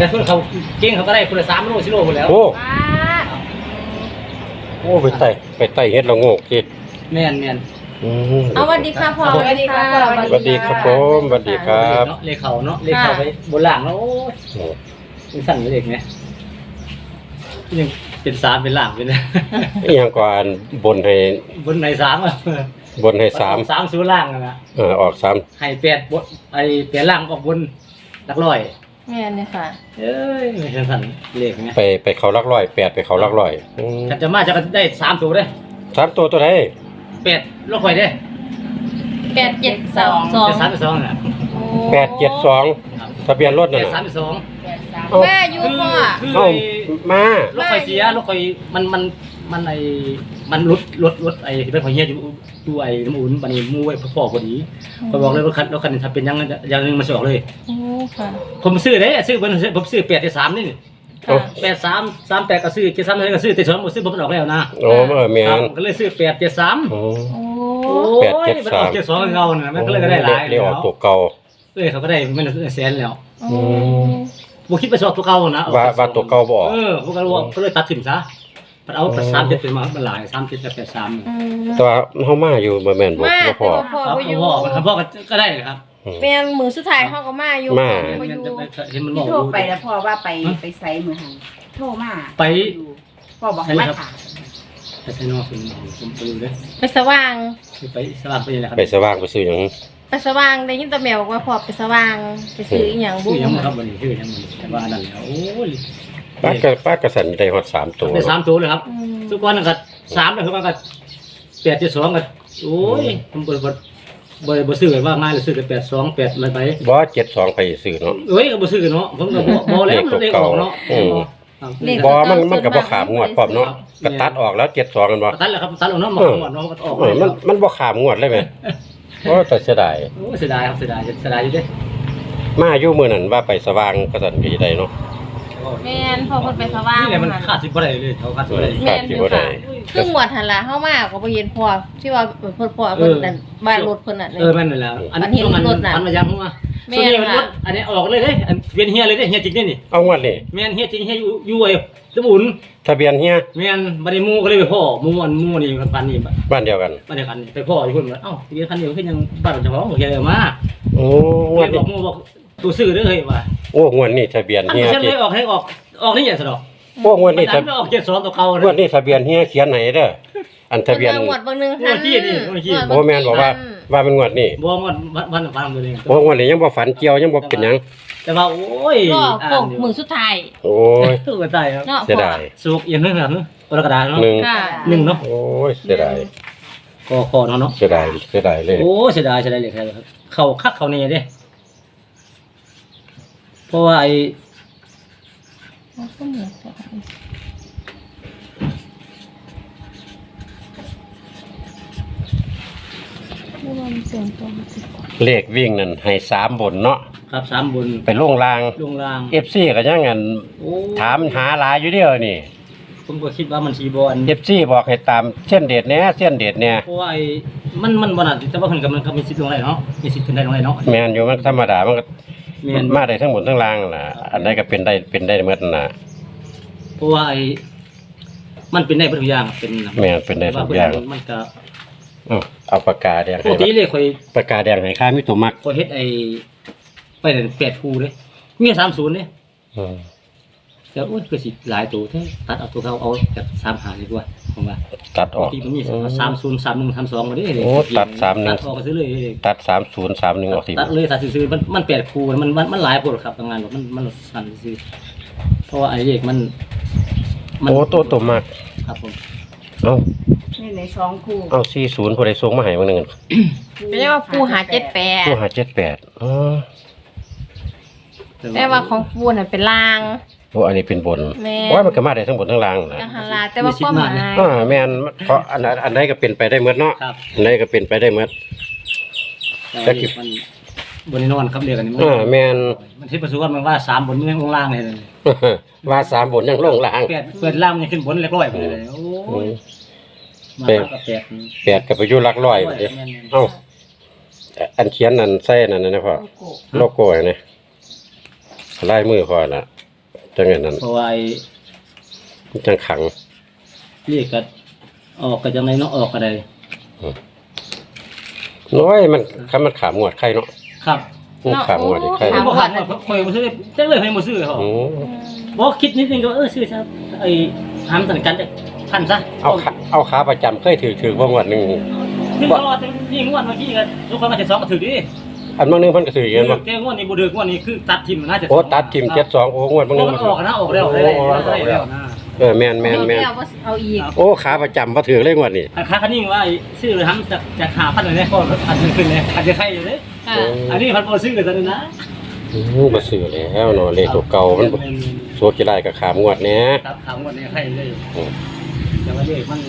แต่ส่วนเขาเก่งเขาก็ได้คนละสามโลสิโลหมดแล้วโอ้ว้าโอ้ไปไต่ไปไต่เฮ็ดละโงกจิแม่นแม่นอืมเอาสวัสดีค่ะพ่อสวัสดีค่ะสวัสดีครับผมสวัสดีครับเนาะเลขเขาเนาะเลขเขาไปบนหลังแล้วโอ้ยโอ้ยังสั่นเลยเด็กไหมยังเป็นสามเป็นหลังเป็นอีหยังก่อนบนให้บนไหนสามอะบนให้สามสามศูนย์ล่างอะนะเออออกสามให้แปดบนไอ้แปดล่างออกบนหลักร้อย แม่นี่ค่ะ เอ้ยไม่ใช่สั่นเลขไหมไปไปเขาลักร้อยแปดไปเขาลักร้อยอืมกันจะมาจะได้สามตัวได้สามตัวตัวไหนแปดลูกไฟได้แปดเจ็ดสองสองแปดสามเป็นสองน่ะแปดเจ็ดสองครับทะเบียนรถแปนั่นดน่ะสามเป็นสองเอ้าแม่อยู่พ่อ คือเอ้ามา ลูกไฟเสียลูกไฟมันมันมันไอ มันรถรถรถไอ้ที่เป็นของเฮียอยู่อยู่ไอ้น้ำอุ่นบันนี้มูไว้พ่อพอดีคอยบอกเลยรถคันรถคันนี้ถ้าเป็นอยังนั้นอย่างหนึงมันจะออกเลย โอ้ค่ะผมซื้อได้ซื้อผมผมซื้อแปดที่สามนี่ค่ะ แปดสามสามแปดก็ซื้อเจ็ดสามอะไรก็ซื้อแต่สองผมซื้อผมมันออกแล้วนะโอ้เออแม่ครับนผมก็เลยซื้อแปดเจ็ดสามโอ้ โอ้ โอ้แปดยเจ็ดมันสามออกเจ็ดสองเงาเนี่ยมันก็เลยก็ได้หลายเรียกออกตัวเก่า เอ้ยเขาก็ได้มันแสนแล้วโอ้ ผมคิดไปสอบตัวเก่านะว่าว่าตัวเก่าบ่ออก เออผมก็เลยว่าก็เลยตัดถิ่นซะ มันเอาสามเจ็ดเป็นมาเป็นหลายสามเจ็ดกับแปดสามอืมแต่ว่าเฮามาอยู่บ่แม่นบ่มาบ่พอแต่ว่าพ่อครับบ่อยู่พ่อมันพ่อก็ได้เลยครับอืมแม่นมือสุดท้ายเขาก็มาอยู่มา พ่อบ่อยู่เห็นมันบที่อกโทรไปแล้วพ่อว่าไปไปไซมือหันโทรมาไปพ่อบอกให้มาถามไปใช้นอกเป็นผมไปดูเลยไปสว่างไปสลับไปยังไงครับไปสว่างไปซื้อหยังไปสว่างได้ยินแตาแมวบอกว่าพ่อไปสว่างไปซื้ออีหยังบุชื่อยังครับวันนี้ชื่อยังวันนี้แต่ว่านั่นแล้วโอ้ย ป้าก็ป้าก็สั่นได้ฮอดสามตัวได้สามตัวเลยครับอืมทุกวันนะครับสามเลยคือว่าก็แปดเจ็ดสองกันโอ้ยผมบริบทบริบทซื้อกันว่าง่ายเลยซื้อกันแปดสองแปดมันไปบ่72ไปซื้อเนาะเอ้ยก็บ่ซื้อกันเนาะผมก็บ่บ่แล้วมันเลขออกเนาะอืมครับเลขบ่มันมันก็บ่ขามงวดพร้อมเนาะก็ตัดออกแล้ว72กันบ่ตัดแล้วครับตัดออกเนาะหมดหมดเนาะออกเออมันมันบ่ขามงวดเลยแม่โอ้แต่เสียดายโอ้เสียดายครับเสียดายเสียดายอยู่เด้มาอยู่มื้อนั้นว่าไปสว่างก็สั่นก็สิได้เนาะ แม่นพ่อเพิ่นไปสว่างนี่แหละมันขาดสิบ่ได้เลยเขาขาดสิบ่ได้แม่นอยู่ค่ะครึ่งหมวดหันละเฮามาก็บ่เห็นพ่อที่ว่าเพิ่นพ่อเพิ่นนั่นบ้านรถเพิ่นน่ะเออแม่นนั่นแหละอันอันนี้นี้มันรถน่ะอันมายังมาแม่ส่วนนนี้มันรค่ะถอันนี้ออกเลยเด้อันเวียนเฮียเลยเด้เฮียจริงนี่นี่เอางวดนี่แม่นเฮียจริงเฮียอยู่อยู่ไอ้สมุนทะเบียนเฮียแม่นบ่ได้หมู่ก็เลยไปพ่อหมู่อันหมู่นี่พันนี่บ้านเดียวกันบ้านเดียวกันไปพ่ออยู่พุ่นว่าเอ้าทะเบียนคันเดียวคือยังบ้านเจ้าของโอเคเอามาโอ้งเลวดยบนี้อกหมู่บอกตัวซื้อเด้อเฮ้ยว่า โอ้งวดนี้ทะเบียนอันเฮียนี้ฉันที่เลยออกให้ออกออกนี่อย่างสะดอกโอ้งวดมันี้นทะดันไปออกเจ็ดสองตัวเก่างวดนี้ทะเบียนเฮียเขียนไหนเด้ออันทะเบียนหมวดเบางหนึงหันโอ้แม่นบอกว่าว่ามันงวดนี้บ่มันมันฟังตัวเองโอ้งวดนี้ยังบ่ฝันเกี่ยวยังบ่เป็นหยังแต่ว่าโอ้ยก็โกงยู่มือสุดท้ายโอ้ยก็ตายครับเนาะเสียดายสุกเอียนหนึงครับกระดาษเนาะหนึ่งค่ะหนึ่งเนาะโอ้ยเสียดายก็คอเนาะเนาะเสียดายเสียดายเลย โอ้เสียดายเสียดายเลยครับ เข้าคักเข้านี่เด้ เพราะว่าไอ้เลขวิ่งนั่นให้สามบนเนาะครับสามบนไปลงรางลงล่าง FC ก็ยังงั้นโอ้ถามหาหลายอยู่เดียวนี่ผมก็คิดว่ามันสีบอล FC บอกให้ตามเส้นเด็ดแหน่เส้นเด็ดแหน่เพราะว่าไอ้มันมันบ่น่าแต่ว่าเพิ่นก็มันก็มีสิทธิ์ลงได้เนาะมีสิทธิ์ขึ้นได้ลงได้เนาะแม่นอยู่มันธรรมดามันก็ แม่นมาได้ทั้งบนทั้งล่างน่ะ อันใดก็เป็นได้เป็นได้หมดน่ะเพราะว่าไอ้มันเป็นได้เบ่ทุกอย่างเป็นแม่นเป็นได้ทุกอย่างว่มันก็เอาเอาปากกาแดงปให้กติเลยค่อยปากกาแดงให้ค่ามิตัวมักค่อยเฮ็ดไอ้ไปได้8คู่เด้มี30เด้อืม แต่โอ้ยคือสิหลายตัวแท้ตัดเอาตัวเขาเอาจาก3หาดีกว่าผมว่าตัดออกที่มันมี30 31 32มาเด้โอ้ตัด31ตัดออกก็ซื้อเลยตัดสามศูนย์สามหนึ่งออกสิตัดเลยตัดซื้อๆมันมัน8คู่มันมันมันหลายโพดครับทำงานแบบมันมันสั่นซื้อเพราะว่าไอ้เลขมันโอ้ตัวตัวมักครับผมเอานี่ในสองคู่เอาสี่ศูนย์ผู้ใดส่งมาให้บางหนึ่งไม่ใช่ว่าปูหาเจ็ดแปดผู้หาเจ็ดแปดอ๋อแต่ว่าของปูน่ะเป็นลาง โอ้อันนี้เป็นบนแม่โอ้ยมันก็มาได้ทั้งบนทั้งล่างนะจังหันลาแต่ว่าความหมายอ่าแม่นเพราะอันนั้นอันใดก็เป็นไปได้หมดเนาะครับอันใดก็เป็นไปได้หมด แต่เลขมันบนนอนครับเรียกกันนี่มันอ่าแม่น มันที่ประสูว่ามันว่าสามบนเมืองลงล่างเลยเลยว่าสามบนยังลงล่าง แปดเปิดล่างมันขึ้นบนเล็กร้อยไปเลยโอ้อืยมมาเป็นก็แปดแปดกับไปอยู่หลักร้อยเด้เอ้าอันเขียนนั่นใส่นั่นนะพ่อโลโก้นี่ลายมือพ่อน่ะ จังไงนั้นเพราะว่าไอ้จังขัง เรียกก็ออกก็จังไดเนาะออกก็ได้น้อยมันคันมันขามงวดใครเนาะครับมันขามงวดอีกใครผมถามบ่คันว่าข่อยบ่ซื้อจังเลยให้บ่ซื้อเขาโอ้บ่คิดนิดนึงก็เออซื้อซะไอ้หามสันกันจะพันซะเอาขาเอาขาประจำเคยถือถือบ่งวดหนึงถึงตลอดนี่งวดเมื่อกี้ก็ทุกคนมาจะสองก็ถือดิ อันบางนึงเพิ่นก็ถืออีกเอแม่นบ่อแกงวดนี้บ่ถืองวดนี้คือตัดทิมน่าจะโอ้ตัดทิม72โอ้งวดบางนึงมันออกนะออกแล้วได้ได้แล้วนะเออแม่นแม่นแม่นเอาเอาอีกโอ้ขาประจำบ่ถือเลยงวดนี้ค่าคันนี้ว่าซื้อเลยทำจากจากหาพันเลยก็พันขึ้นเลยอาจจะใครอยู่เลยค่ะอันนี้พันบ่ซื้อกันซะนะอือบ่ซื้อแล้วเนาะเลขตัวเก่ามันบ่สัวกี่ไรก็ขามงวดแหน่ครับถามงวดนี้ใครเลยโอ้แต่ว่าเลขมัน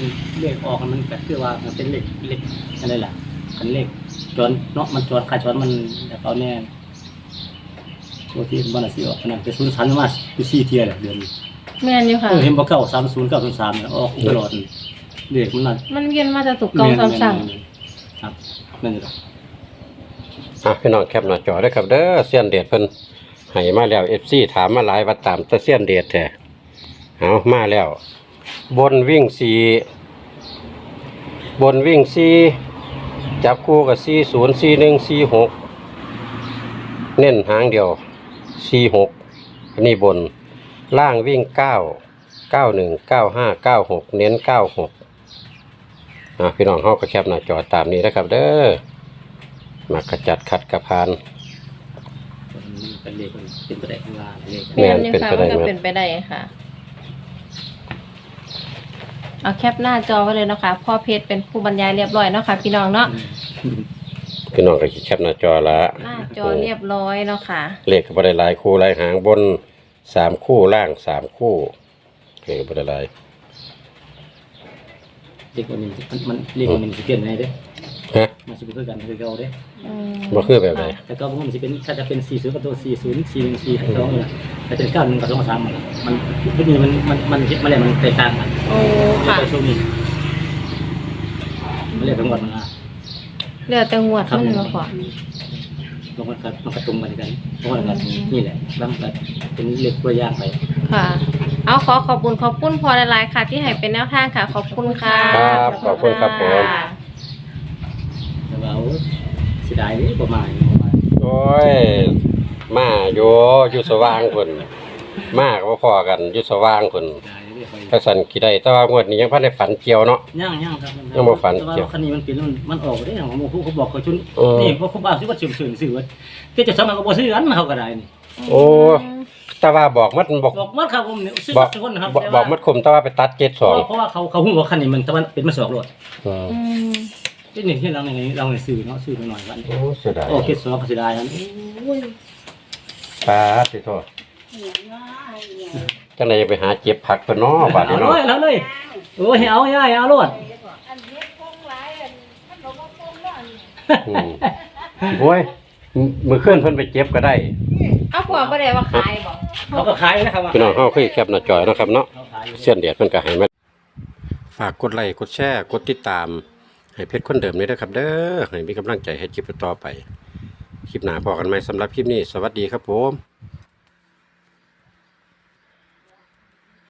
เลขออกมันก็คือว่ามันเป็นเลขเลขอะไรล่ะคันเลข จอนเนาะมันจอนค่าจอนมันแต่เขาแน่ตัวที่บ้านสิออกขนาดเป็นศูนย์สันมาอยู่4เที่ยแหละเดือนแม่นอยู่ค่ะ เออเห็นบ่เก่า30 903เนี่ยออกตลอดเลขมันน่ะมันเวียนมาจากตุกเก่าซ้ำสั่งครับนั่นแหละอะพี่น้องแคปหน้าจอเด้อครับเด้อเสี้ยนเดชเพิ่นให้มาแล้ว FC ถามมาหลายว่าตามแต่เสี้ยนเดชแท้เอามาแล้ว บนวิ่งสี่บนวิ่งสี่ จับคู่กับสี่ศูนย์สี่หนึ่งสี่หกเน้นหางเดียวสี่หกอันนี้บน ล่างวิ่งเก้าเก้าหนึ่งเก้าห้าเก้าหกเน้นเก้าหกพี่น้องเฮาก็แคปหน้าจอตามนี้นะครับ เด้อมากระจัดขัดกระพานเป็นเลขเป็นไปได้ข้างล่างเลขแมนเป็นไปได้มันก็ไหมเป็นไปได้ค่ะ เอาแคปหน้าจอไว้เลยเนาะคะพ่อเพชรเป็นผู้บรรยายเรียบร้อยเนาะค่ะพี่น้องเนาะพี่น้องก็แคปหน้าจอละหน้าจอเรียบร้อยเนาะค่ะเลขก็บ่ได้หลายคู่หลายหางบนสามคู่ล่างสามคู่เลขก็บ่ได้หลายเลขวันนี้มันมันเลขวันนี้มันสิเปลี่ยนไงเด้ ฮะมันสิเป็นคือกันคือเก่าเด้อืมบ่คือแบบไหนแต่ก็มันสิเป็นถ้าจะเป็น40กับตัว40 41 4ให้สองเนี่ยถ้าเป็น91กับ2กับ3มันมันทีนี้มันมันมันคิดมาแล้วมันแตกต่างกันโอ้ค่ะแต่ช่วงนี้มันเรียกทั้งหมดมาเหลือแต่งวดมันมาขอลงมันก็มันก็ตรงกันกันเพราะว่ากันนี่แหละแล้วมันก็เป็นเลขตัวอย่างไป ค่ะ เอาขอขอบคุณขอบคุณพอหลายๆค่ะ ที่ให้เป็นแนวทางค่ะ ขอบคุณค่ะ ครับขอบคุณครับผมค่ะแต่ว่าเอาเสียดายนี่ประมาณประมาณโอ้ยมาอยู่อยู่สว่างพุ่นมาก็บ่พอกันอยู่สว่างพุ่นเสียดายนี่ไปถ้าสั่นกี่ได้แต่ว่างวดนี้ยังพันได้ฝันเกี่ยวเนาะ ย่างย่างครับยังบ่ฝันแต่ว่าคันนี้มันเป็นมันมันออกได้ของหมู่เขาบอกเขาชุนเออ นี่พวกเขาบ้าซื้อว่าเชื่อมเชื่อซื้อว่าที่จะสมัครก็บ่ซื้อกันเขาก็ได้นี่โอ้แต่ว่าบอกมันบอกบอกมันครับผมเนี่ยซื้อบอกทุกคนนะครับบอกบอกมันคมแต่ว่าไปตัดเกตเพสองราะเพราะว่าเขาเขาหุ้นว่าคันนี้มันแต่ว่าเป็นมาสอกรถอืม อืมที่นี่ที่เราในเราในซื้อเนาะซื้อไปหน่อยวันโอ้เสียดายโอ้เก็ดสอกก็เสียดายนั้นตาสิโทษจังไดจะไปหาเจ็บผักเพิ่นเนาะบาดเอานี้เลเนาะยเอาเลยโอ้ยเอาย่ายเอารถอืมโอ้ยมื้อคืนเพิ่นไปเจ็บก็ได้ เอาพอบ่ได้ว่าขายบ่เขาก็ขายนะครับว่าพี่น้องเฮาเคยแคปหน้าจอยนาะครับเนาะเขาขายอยู่เส้นเดียดเพิ่นก็ให้มาฝากกดไลค์กดแชร์กดติดตาม ให้เพชรคนเดิมนี้นะครับ เด้อให้มีกำลังใจให้คลิปต่อไป คลิปหน้าพอกันไหมสำหรับคลิปนี้ สวัสดีครับผม